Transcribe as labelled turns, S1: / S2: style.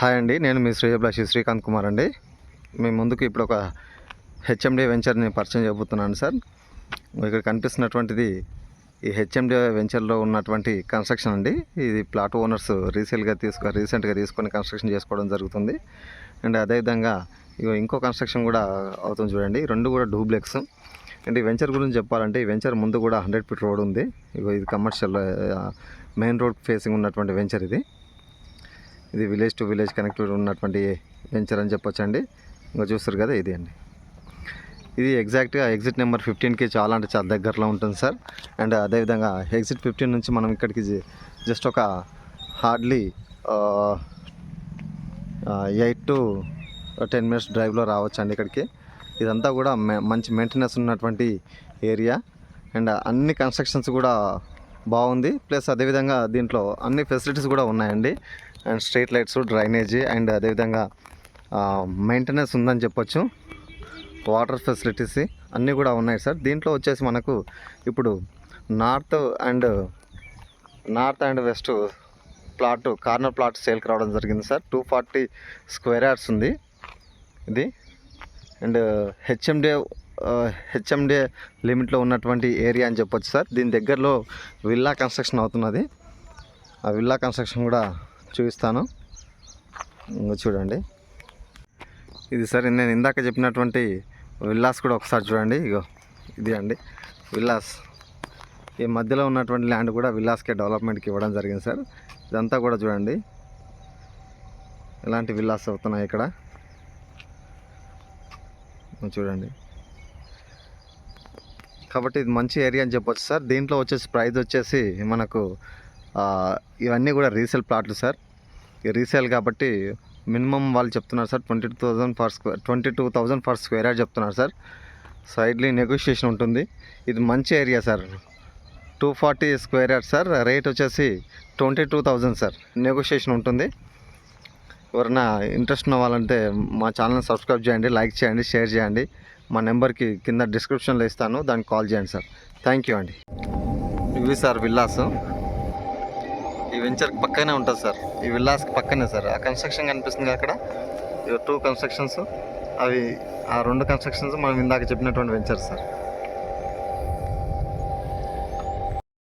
S1: Hi అండి నేను మీ శ్రేయభిలాషి శ్రీకాంత్ కుమార్ అండి. మీ ముందుకు ఇప్పుడు ఒక హెచ్ఎండి వెంచర్ని పరిచయం చెబుతున్నాను సార్. ఇక్కడ కనిపిస్తున్నటువంటిది ఈ హెచ్ఎండి వెంచర్లో ఉన్నటువంటి కన్స్ట్రక్షన్ అండి. ఇది ప్లాట్ ఓనర్స్ రీసేల్గా తీసుకో రీసెంట్గా తీసుకొని కన్స్ట్రక్షన్ చేసుకోవడం జరుగుతుంది. అండ్ అదేవిధంగా ఇగో ఇంకో కన్స్ట్రక్షన్ కూడా అవుతుంది చూడండి. రెండు కూడా డూప్లెక్స్. అండ్ ఈ వెంచర్ గురించి చెప్పాలంటే ఈ వెంచర్ ముందు కూడా హండ్రెడ్ ఫీట్ రోడ్ ఉంది. ఇగో ఇది కమర్షియల్ మెయిన్ రోడ్ ఫేసింగ్ ఉన్నటువంటి వెంచర్ ఇది. ఇది విలేజ్ టు విలేజ్ కనెక్టివిటీ ఉన్నటువంటి వెంచర్ అని చెప్పొచ్చండి. ఇంకా చూస్తారు కదా ఇది అండి. ఇది ఎగ్జాక్ట్గా ఎగ్జిట్ నెంబర్ ఫిఫ్టీన్కి చాలా అంటే చాలా దగ్గరలో ఉంటుంది సార్. అండ్ అదేవిధంగా ఎగ్జిట్ ఫిఫ్టీన్ నుంచి మనం ఇక్కడికి జస్ట్ ఒక hardly eight to ten minutes డ్రైవ్లో రావచ్చండి ఇక్కడికి. ఇదంతా కూడా మంచి మెయింటెనెన్స్ ఉన్నటువంటి ఏరియా అండ్ అన్ని కన్స్ట్రక్షన్స్ కూడా బాగుంది. ప్లస్ అదేవిధంగా దీంట్లో అన్ని ఫెసిలిటీస్ కూడా ఉన్నాయండి. And street lights drainage and అదేవిధంగా మెయింటెనెన్స్ ఉందని చెప్పొచ్చు. వాటర్ ఫెసిలిటీస్ అన్నీ కూడా ఉన్నాయి సార్. దీంట్లో వచ్చేసి మనకు ఇప్పుడు north and north and west plot corner plot సేల్కి రావడం జరిగింది sir. Two forty square yards ఉంది ఇది. అండ్ హెచ్ఎండే హెచ్ఎండే లిమిట్లో ఉన్నటువంటి ఏరియా అని చెప్పొచ్చు సార్. దీని దగ్గరలో విల్లా కన్స్ట్రక్షన్ అవుతున్నది. ఆ విల్లా కన్స్ట్రక్షన్ కూడా చూపిస్తాను. చూడండి. ఇది సార్ నేను ఇందాక చెప్పినటువంటి విల్లాస్ కూడా ఒకసారి చూడండి. ఇగో ఇది అండి. విల్లాస్. ఈ మధ్యలో ఉన్నటువంటి ల్యాండ్ కూడా విల్లాస్కే డెవలప్మెంట్కి ఇవ్వడం జరిగింది సార్. ఇదంతా కూడా చూడండి. ఎలాంటి విల్లాస్ అవుతున్నాయి ఇక్కడ? చూడండి. కాబట్టి ఇది మంచి ఏరియా అని చెప్పొచ్చు సార్. దీంట్లో వచ్చేసి ప్రైస్ వచ్చేసి మనకు ఇవన్నీ కూడా రీసేల్ ప్లాట్లు సార్. ఈ రీసేల్ కాబట్టి మినిమం వాళ్ళు చెప్తున్నారు sir twenty two thousand per square twenty two thousand per square yard చెప్తున్నారు సార్. సైడ్లీ నెగోషియేషన్ ఉంటుంది. ఇది మంచి area sir. Two forty square yard sir. Rate వచ్చేసి twenty two thousand sir. Negotiation ఉంటుంది. ఎవరైనా ఇంట్రెస్ట్ ఉన్న వాళ్ళంటే మా ఛానల్ని సబ్స్క్రైబ్ చేయండి లైక్ చేయండి షేర్ చేయండి. మా నెంబర్కి కింద డిస్క్రిప్షన్లో ఇస్తాను. దానికి కాల్ చేయండి సార్. థ్యాంక్ యూ అండి. ఇవి సార్ విల్లాస్. వెంచర్ వెంచర్కి పక్కనే ఉంటుంది సార్. ఈ విల్లాస్కి పక్కనే సార్. ఆ కన్స్ట్రక్షన్ కనిపిస్తుంది అక్కడ. టూ కన్స్ట్రక్షన్స్ అవి ఆ రెండు కన్స్ట్రక్షన్స్ మనం ఇందాక చెప్పినటువంటి వెంచర్ సార్.